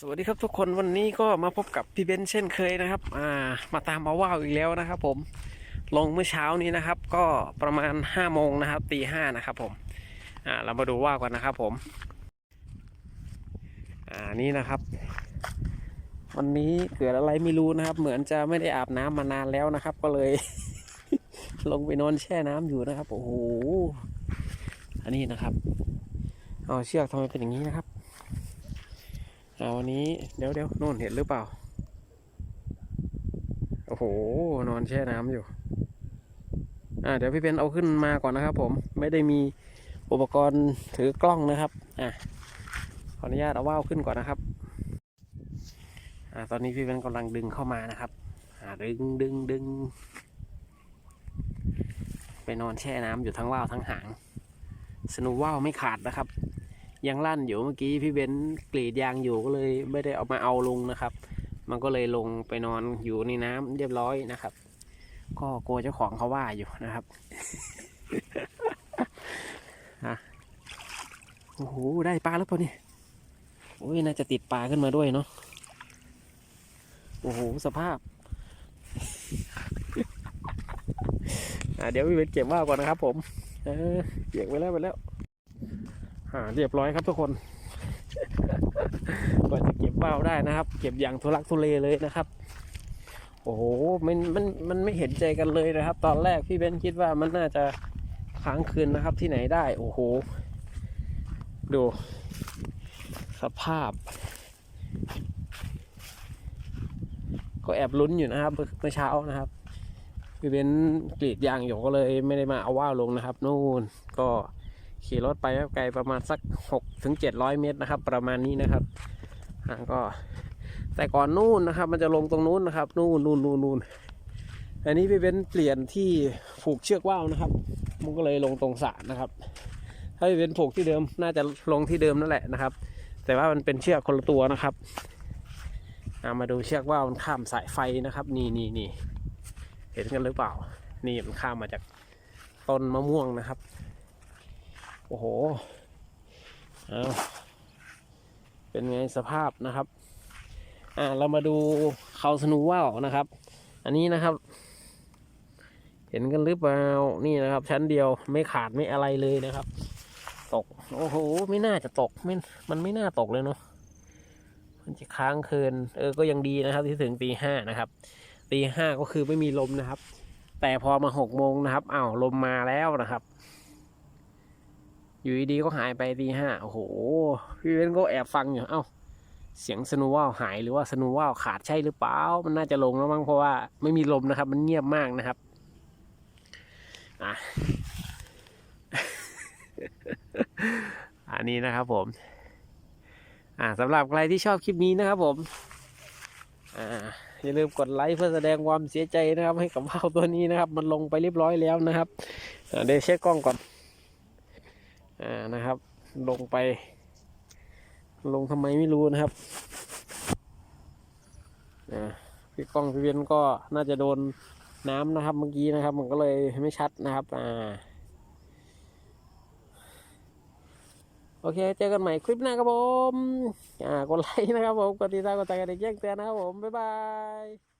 สวัสดีครับทุกคนวันนี้ก็มาพบกับพี่เบนเช่นเคยนะครับ อ่า มาตามมาว่าวอีกแล้วนะครับ ผมลงเมื่อเช้านี้นะครับ ก็ประมาณ5้าโมงนะครับตีห้านะครับ ผม อ่า เรามาดูว่าวกันนะครับ ผม อ่านี่นะครับ วันนี้เกิดอะไรไม่รู้นะครับ เหมือนจะไม่ได้อาบน้ำมานานแล้วนะครับ ก็เลย ลงไปนอนแช่น้ำอยู่นะครับโอ้โหอันนี้นะครับเอาเชือกทำไมเป็นอย่างนี้นะครับ เอาวันนี้เดี๋ยวเดี๋ยวนู่นเห็นหรือเปล่า โอ้โห นอนแช่น้ำอยู่ อ่า เดี๋ยวพี่เป็นเอาขึ้นมาก่อนนะครับ ผม ไม่ได้มีอุปกรณ์ถือกล้องนะครับ อะ ขออนุญาตเอาว่าวขึ้นก่อนนะครับ อ่า ตอนนี้พี่เป็นกำลังดึงเข้ามานะครับ อ่า ดึงดึงดึง ไปนอนแช่น้ำอยู่ทั้งว่าวทั้งหาง สนุว่าวไม่ขาดนะครับ ยังลั่นอยู่เมื่อกี้พี่เบนกรีดยางอยู่ก็เลยไม่ได้เอามาเอาลงนะครับ มันก็เลยลงไปนอนอยู่ในน้ำเรียบร้อยนะครับ ก็กลัวเจ้าของเขาว่าอยู่นะครับฮะโอ้โหได้ปลาแล้วปล่าเนี่ยโอ้ยน่าจะติดปลาขึ้นมาด้วยเนาะโอ้โหสภาพอะเดี๋ยวพี่เบนเก็บว่าก่อนนะครับผมเออเก็บไว้แล้วไปแล้ว อ่าเรียบร้อยครับทุกคนกว่าจะเก็บว่าวได้นะครับ เก็บอย่างทุลักทุเลเลยนะครับ โอ้โหมันมันมันไม่เห็นใจกันเลยนะครับ ตอนแรกพี่เบนคิดว่ามันน่าจะค้างคืนนะครับที่ไหนได้ โอ้โห ดู สภาพ ก็แอบลุ้นอยู่นะครับเมื่อเช้านะครับพี่เบนกรีดยางอยู่ก็เลยไม่ได้มาเอาว่าวลงนะครับนู่นก็ ขี่รถไปไกลประมาณสัก6ถึง700 เมตรนะครับ ประมาณนี้นะครับอ่าก็แต่ก่อนนู่นนะครับ มันจะลงตรงนู้นนะครับนู่นนู่นนู่นนู่นอันนี้พี่เบนเปลี่ยนที่ผูกเชือกว่าวนะครับมันก็เลยลงตรงสระนะครับ ถ้าพี่เบนผูกที่เดิมน่าจะลงที่เดิมนั่นแหละนะครับ แต่ว่ามันเป็นเชือกคนละตัวนะครับามาดูเชือกว่าวมันข้ามสายไฟนะครับ นี่นี่นี่เห็นกันหรือเปล่า นี่มันข้ามมาจากต้นมะม่วงนะครับ โอ้โหเอาเป็นไงสภาพนะครับ อ่าเรามาดูเขาสนูว่าวนะครับ อันนี้นะครับ เห็นกันหรือเปล่านี่นะครับ ชั้นเดียวไม่ขาดไม่อะไรเลยนะครับ ตกโอ้โหไม่น่าจะตกไม่มันไม่น่าตกเลยเนาะมันจะค้างคืนเออก็ยังดีนะครับ ที่ถึงตีห้านะครับตีห้าก็คือไม่มีลมนะครับ แต่พอมาหกโมงนะครับอ้าวลมมาแล้วนะครับ อยู่ดีๆก็หายไปตีห้าโอ้โห พี่เว้นก็แอบฟังอยู่ เอ้า เสียงสนูว่าวหายหรือว่าสนูว่าวขาดใช่หรือเปล่า มันน่าจะลงแล้วมั้งเพราะว่าไม่มีลมนะครับ มันเงียบมากนะครับอะอันนี้นะครับผม อ่าสำหรับใครที่ชอบคลิปนี้นะครับผม อ่าอย่าลืมกดไลค์เพื่อแสดงความเสียใจนะครับ ให้กับว่าวตัวนี้นะครับ มันลงไปเรียบร้อยแล้วนะครับอ่าเดี๋ยวเช็คกล้องก่อน อ่านะครับ ลงไป ลงทำไมไม่รู้นะครับอ่าพี่กล้องพี่เวียนก็น่าจะโดนน้ำนะครับ เมื่อกี้นะครับ มันก็เลยไม่ชัดนะครับอ่าโอเค เจอกันใหม่คลิปหน้าครับผม อ่ากดไลค์นะครับผม กดติดตาม กดใจกันแจ้งเตือนนะครับผม บ๊ายบาย